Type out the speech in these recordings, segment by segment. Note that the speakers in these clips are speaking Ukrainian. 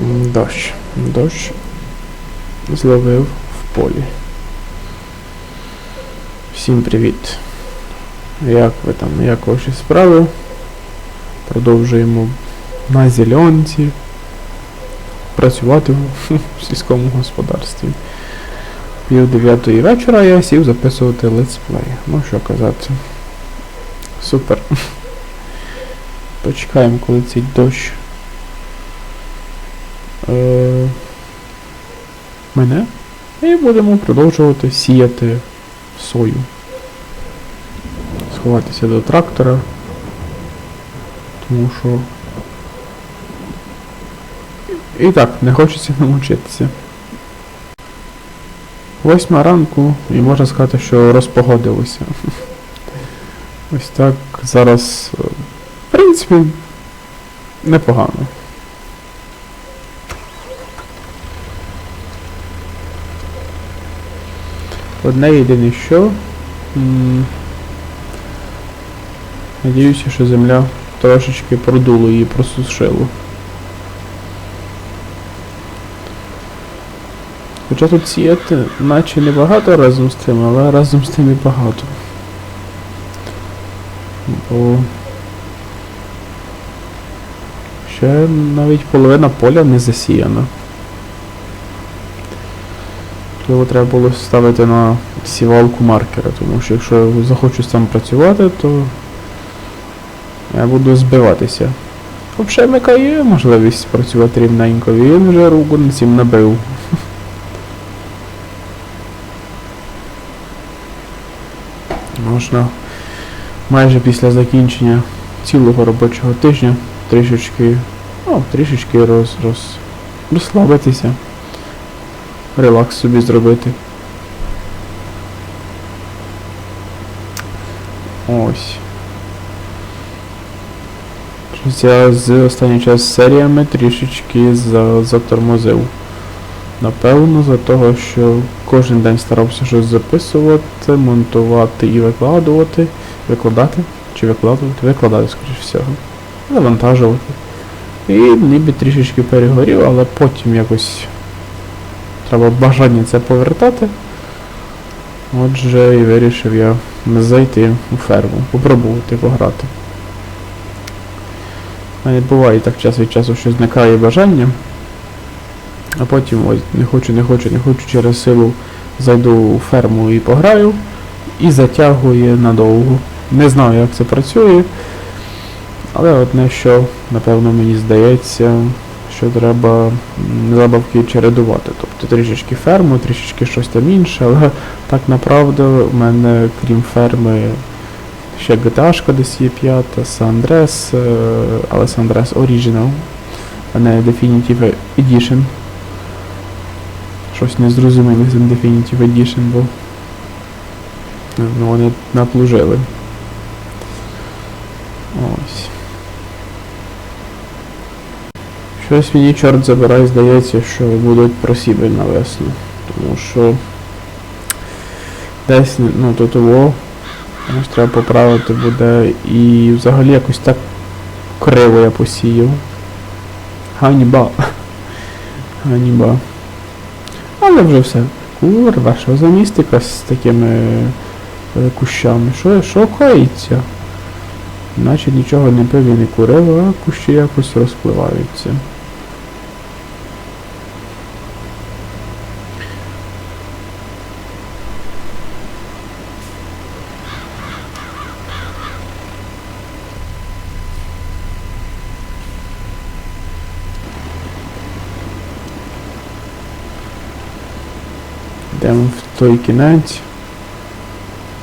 Дощ. Дощ зловив в полі. Всім привіт. Як ви там, як ваші справи? Продовжуємо на зеленці працювати в сільському господарстві. Пів дев'ятої вечора я сів записувати летсплей. Ну що казати. Супер. Почекаємо, коли цей дощ. Е, мене. І будемо продовжувати сіяти сою. Сховатися до трактора. Тому що. І так, не хочеться намучитися. Восьма ранку, і можна сказати, що розпогодилося. Ось так зараз, е, в принципі, непогано. Одне єдине що. Надіюся, що земля трошечки продуло її просушило. Хоча тут сіяти, наче небагато разом з тим, але разом з тим і багато. Бо ще навіть половина поля не засіяна. Можливо, треба було ставити на сівалку маркера, тому що якщо я захочу там працювати, то я буду збиватися. Взагалі Мика є можливість працювати рівненько, він вже руку на цим набив. Можна майже після закінчення цілого робочого тижня трішечки, ну, трішечки роз, роз, розслабитися, релакс собі зробити. Ось. Я з останній час серіями трішечки за, затормозив. Напевно, за того, що кожен день старався щось записувати, монтувати і викладувати. Викладати? Чи викладувати? Викладати, скоріш всього. Завантажувати. І ніби трішечки перегорів, але потім якось треба бажання це повертати. Отже, і вирішив я зайти у ферму, попробувати пограти. Мене буває так час від часу, що зникає бажання. А потім ось не хочу, не хочу, не хочу, через силу зайду у ферму і пограю, і затягує надовго. Не знаю, як це працює, але одне що, напевно, мені здається, що треба забавки чередувати. Тобто трішечки ферму, трішечки щось там інше, але так направду в мене, крім ферми, ще GTA десь є п'ята, San Andreas, е, але San Andreas Original, а не Definitive Edition. Щось незрозуміле з Definitive Edition, бо ну, вони наплужили. Ось. Щось мені чорт забирай, здається, що будуть просіби на весну. Тому що десь, ну тут того, ось треба поправити буде і взагалі якось так криво я посіяв. Ганьба. Ганьба. Але вже все. Курва, що за містика з такими е, кущами? Що, що коїться? Наче нічого не пив і не курив, а кущі якось розпливаються. Йдемо в той кінець.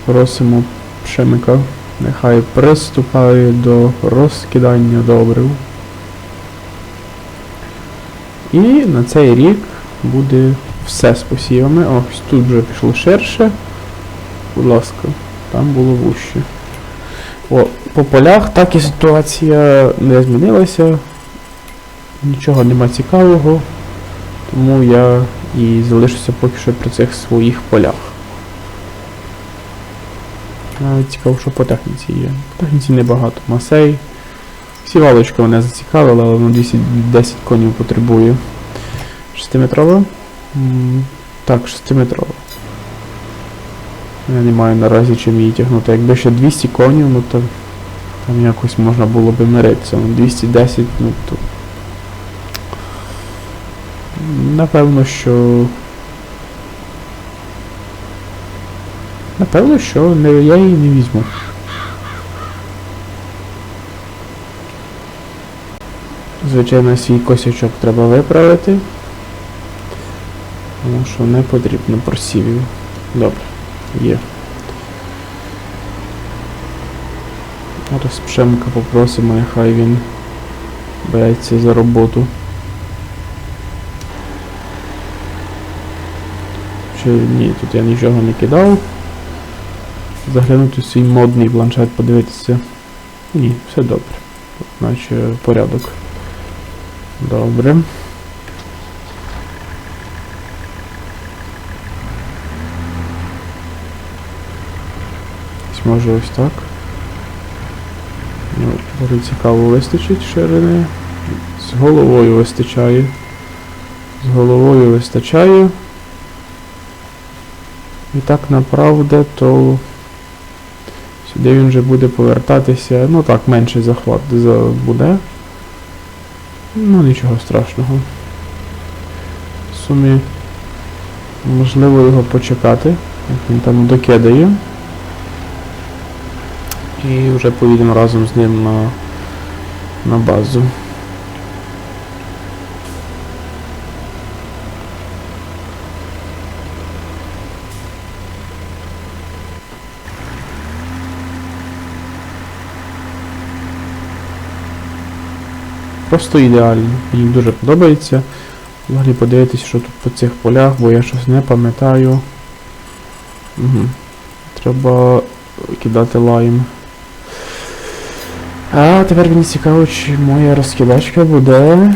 Просимо Пшемика, нехай приступає до розкидання добрив. І на цей рік буде все з посівами. Ось тут вже пішло ширше. Будь ласка, там було вуще. О, по полях так і ситуація не змінилася. Нічого нема цікавого. Тому я і залишуся поки що при цих своїх полях. Цікаво, що по техніці є. По техніці небагато. Масей, Всі валочки мене зацікавили, але ну 210 конів потребує. 6-метрова? Так, 6-метрова. Я не маю наразі чим її тягнути. Якби ще 200 конів, ну то там якось можна було би миритися. Ну 210, ну то. Напевно, що. Напевно, що не, я її не візьму. Звичайно, свій косячок треба виправити. Тому що не потрібно просівів. Добре, є. Зараз Пшемка попросимо, нехай він береться за роботу. Чи ні, тут я нічого не кидав. Заглянути в свій модний планшет, подивитися. Ні, все добре. Наче порядок. Добре. Може ось так. Ну, цікаво вистачить ширини. З головою вистачає. З головою вистачає. І так направде, то сюди він вже буде повертатися. Ну так, менший захват буде. Ну нічого страшного. В сумі можливо його почекати, як він там докидає. І вже поїдемо разом з ним на, на базу. Просто ідеально. Мені дуже подобається. Взагалі подивитися, що тут по цих полях, бо я щось не пам'ятаю. Угу. Треба кидати лайм. А тепер мені цікаво, чи моя розкидачка буде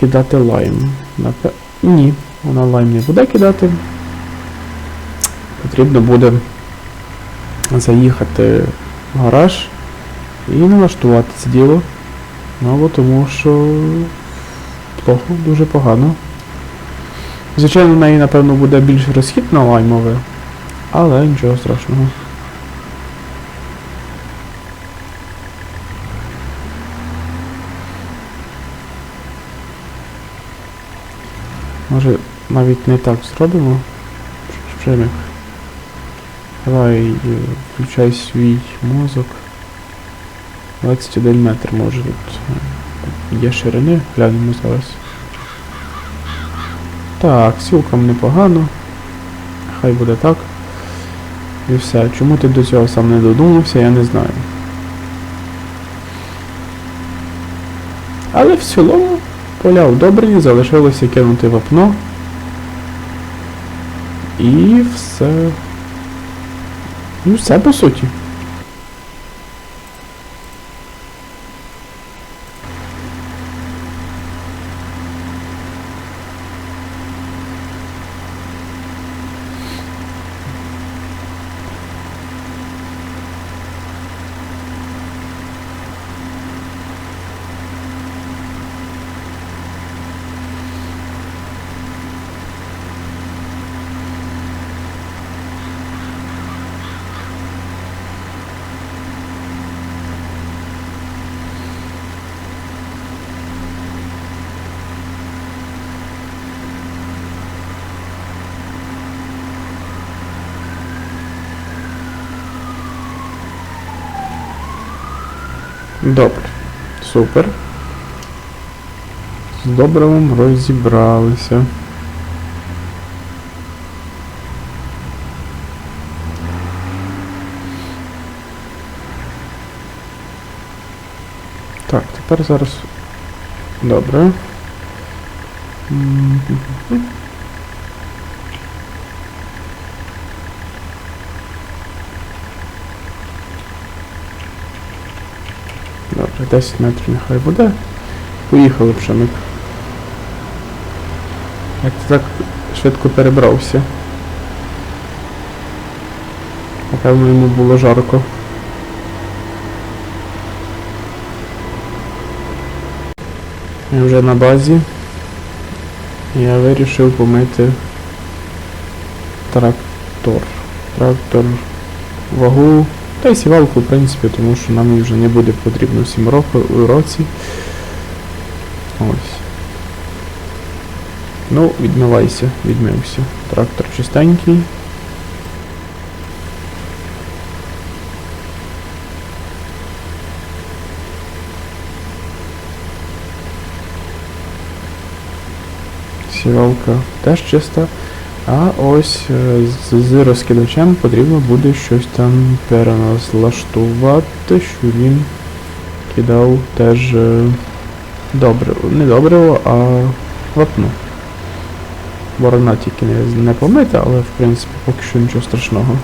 кидати лайм. Напе... Ні, вона лайм не буде кидати. Потрібно буде заїхати в гараж і налаштувати це діло. Ну, бо тому що плохо, дуже погано. Звичайно, в неї, напевно, буде більш розхід на лаймове, але нічого страшного. Може навіть не так зробимо. Давай е, включай свій мозок. 21 метр може тут е, є ширини, глянемо зараз. Так, цілком непогано. Хай буде так. І все. Чому ти до цього сам не додумався, я не знаю. Але в цілому поля удобрені, залишилося кинути вапно. І все. Ну все по суті. Добре. Супер. З добривом розібралися. Так, тепер зараз. Добре. 10 метрів нехай буде. Поїхали пшеник. Як ти так швидко перебрався? Напевно йому було жарко. Я вже на базі. Я вирішив помити трактор. Трактор вагу. Та й сівалку, в принципі, тому що нам її вже не буде потрібно в 7 році. Ось. Ну, відмивайся, відмився. Трактор чистенький. Сівалка теж чиста. А ось е, з, розкидачем потрібно буде щось там переналаштувати, що він кидав теж е, добре, не добриво, а вапно. Борона тільки не, не помита, але в принципі поки що нічого страшного.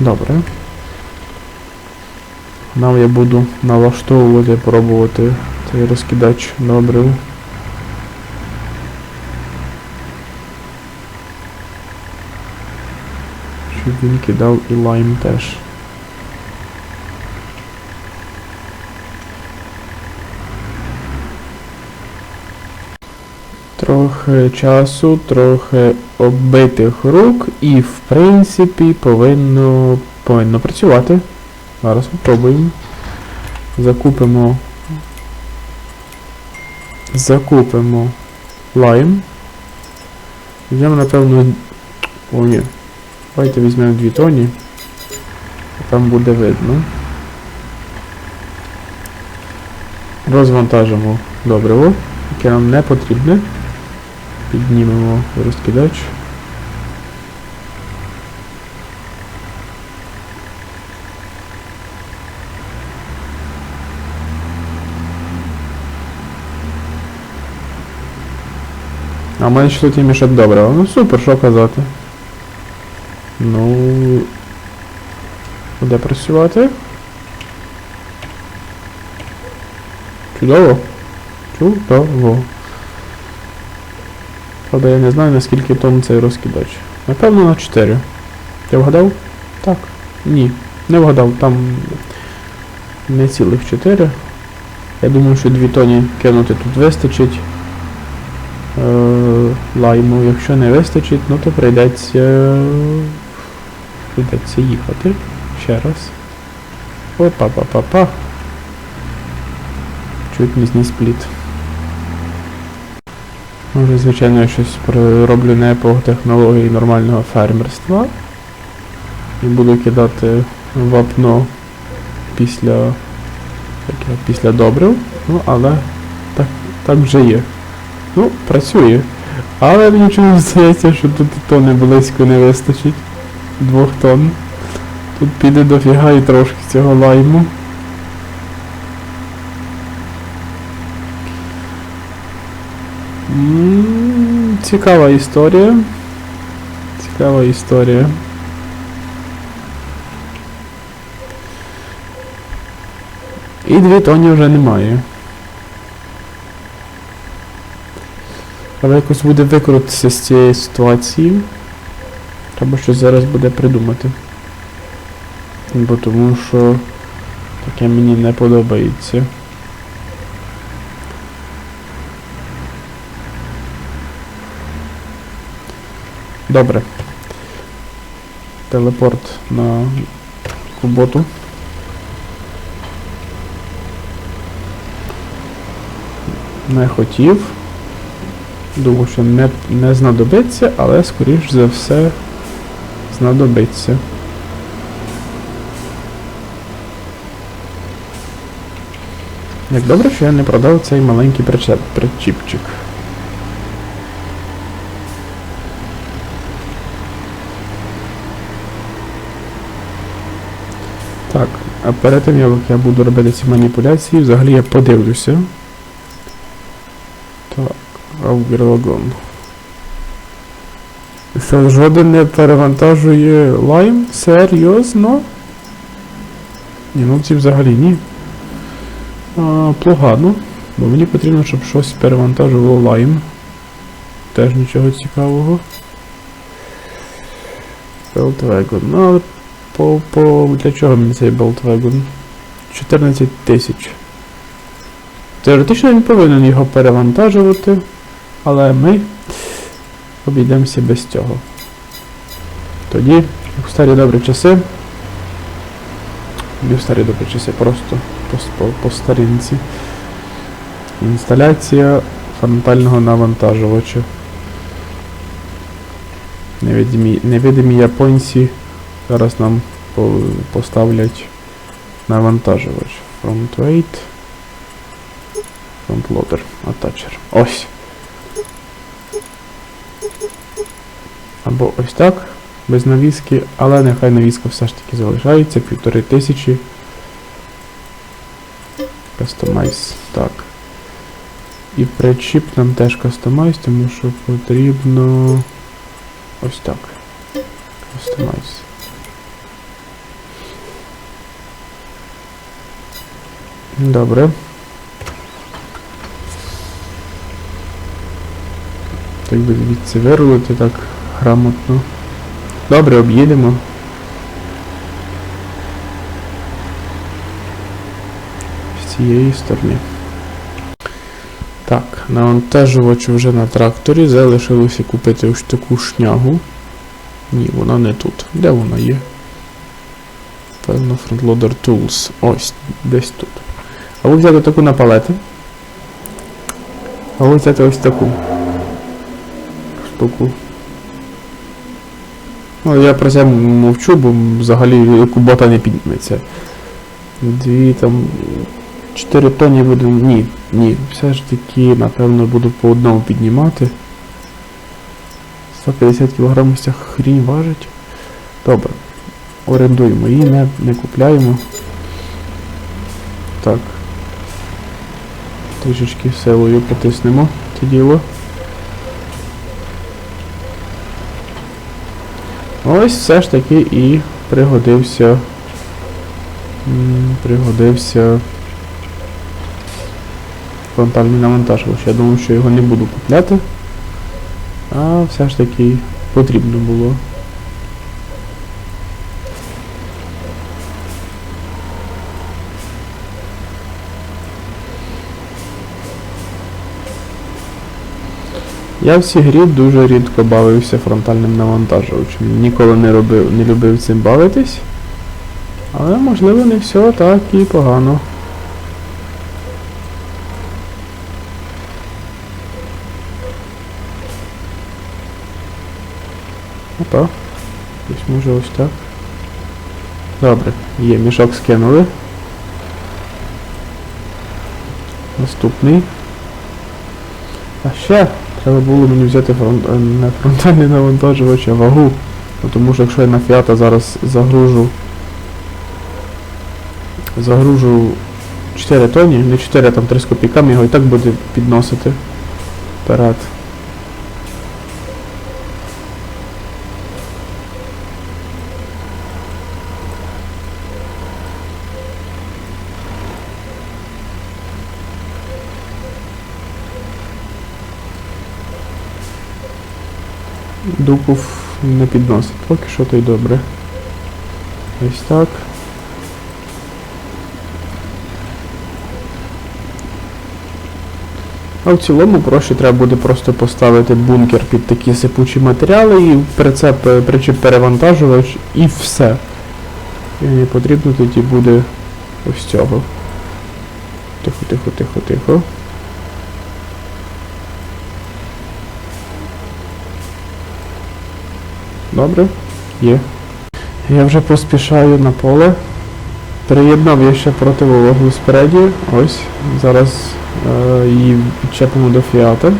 Добре. Нам я буду налаштовувати, пробувати цей розкидач добрив. Щоб він кидав і лайм теж. Трохи часу, трохи оббитих рук і в принципі повинно, повинно працювати. Зараз спробуємо. Закупимо. Закупимо лайм. Візьмемо, напевно. О, ні. Давайте візьмемо дві тоні. Там буде видно. Розвантажимо добриво, яке нам не потрібне. Піднімемо розкидач. А в мене ще тут є мішок добрива. Ну супер, що казати. Ну. Буде працювати. Чудово. Чудово. Правда, я не знаю наскільки тонн цей розкидач. Напевно на 4. Ти вгадав? Так. Ні. Не вгадав, там не цілих 4. Я думаю, що 2 тоні кинути тут вистачить лайму. Якщо не вистачить, ну то прийдеться. Прийдеться їхати. Ще раз. Опа-па-па-па. Чуть не зніс пліт. Може, звичайно, я щось роблю не по технології нормального фермерства. І буду кидати вапно після, таке, після добрив. Ну, але так, так вже є. Ну, працює. Але мені чомусь здається, що тут тони близько не вистачить. Двох тонн. Тут піде дофіга і трошки цього лайму. Цікава історія. Цікава історія. І дві тоні вже немає. Але якось буде викрутитися з цієї ситуації. Треба щось зараз буде придумати. Бо тому що таке мені не подобається. Добре. Телепорт на роботу. Не хотів. Думаю, що не, не знадобиться, але скоріш за все знадобиться. Як добре, що я не продав цей маленький причеп, причіпчик. Так, а перед тим, як я буду робити ці маніпуляції, взагалі я подивлюся. Так, Аугерлагон. Що, жоден не перевантажує лайм? Серйозно? Ні, ну ці взагалі ні. А, погано, бо мені потрібно, щоб щось перевантажувало лайм. Теж нічого цікавого. Велтвегон. Ну, але по, по, для чого мені цей Болтвегон? 14 тисяч. Теоретично він повинен його перевантажувати, але ми обійдемося без цього. Тоді, як в старі добрі часи, і в старі добрі часи, просто по, по, старинці. Інсталяція фронтального навантажувача. Невидимі, невидимі японці зараз нам по, поставлять навантажувач. Front weight. Front loader. Attach. Ось. Або ось так. Без навіски, але нехай навіска все ж таки залишається. Півтори тисячі. Кастомайз. Так. І причіп нам теж кастомайз, тому що потрібно ось так. Кастомайз. Добре. Так би звідси вирулити так грамотно. Добре, об'їдемо. З цієї сторони. Так, навантажувач вже на тракторі. Залишилося купити ось таку шнягу. Ні, вона не тут. Де вона є? Певно, FrontLoader Tools. Ось, десь тут. А ви взяти таку на палети. А ви взяти ось таку штуку. Ну, я про це мовчу, бо взагалі кубота не підніметься. Дві там. 4 тоні буду. Ні, ні. Все ж таки, напевно, буду по одному піднімати. 150 кг ця хрінь важить. Добре. Орендуємо її, не, не купляємо. Так. Трішечки силою потиснемо це діло. Ось все ж таки і пригодився. Пригодився фронтальний навантажувач. Я думав, що його не буду купляти. А все ж таки потрібно було. Я в цій грі дуже рідко бавився фронтальним навантажувачем. Ніколи не робив, не любив цим бавитись. Але можливо не все так і погано. Опа. Десь може ось так. Добре, є, мішок скинули. Наступний. А ще треба було мені взяти фронт... е, не фронтальний навантажувач, а вагу. Ну, тому що якщо я на фіата зараз загружу. Загружу 4 тоні, не 4, а там 3 з копійками, його і так буде підносити вперед. Дупов не підносить. Поки що то й добре. Ось так. А в цілому проще треба буде просто поставити бункер під такі сипучі матеріали і прицеп, е, причіп перевантажувач і все. І не потрібно тоді буде ось цього. Тихо, тихо, тихо, тихо. Добре, є. Я вже поспішаю на поле. Приєднав я ще противологу спереді. Ось. Зараз е, її підчепимо до фіата.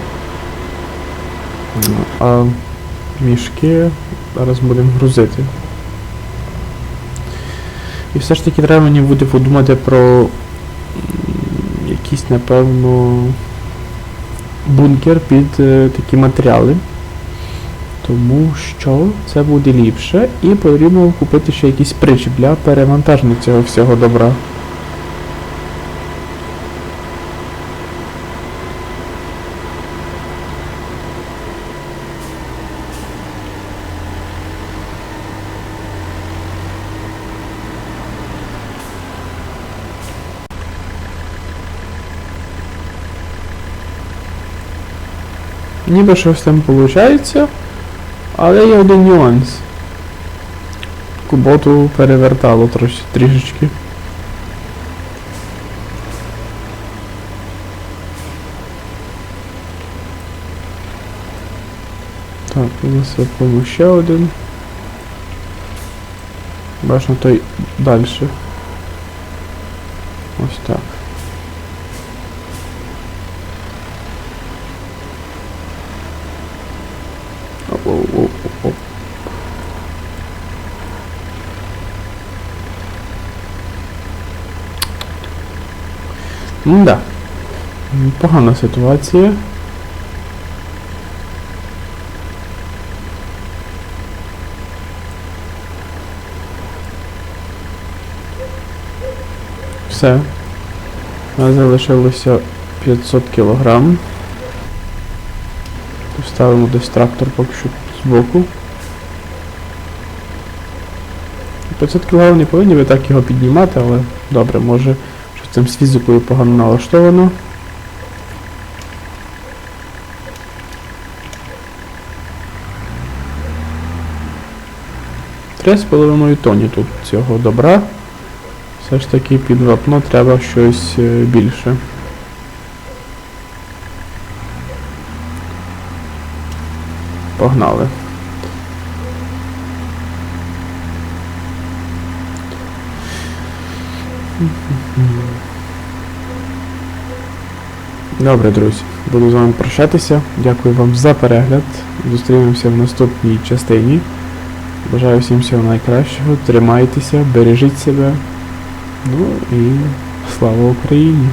А мішки зараз будемо грузити. І все ж таки треба мені буде подумати про якийсь, напевно, бункер під е, такі матеріали тому що це буде ліпше і потрібно купити ще якісь прич для перевантаження цього всього добра. Ніби щось там виходить але є один нюанс. Куботу перевертало трош, трішечки. Так, насипаємо ще один. Бачно той далі. Ось так. Да. Погана ситуація. Все. У нас залишилося 500 кілограм. Поставимо десь трактор поки що збоку. 500 кг не повинні ви так його піднімати, але добре, може цим з фізикою погано налаштовано. Три з половиною тоні тут цього добра. Все ж таки під вапно треба щось е, більше. Погнали. Добре, друзі, буду з вами прощатися. Дякую вам за перегляд. Зустрінемося в наступній частині. Бажаю всім всього найкращого. Тримайтеся, бережіть себе. Ну і слава Україні!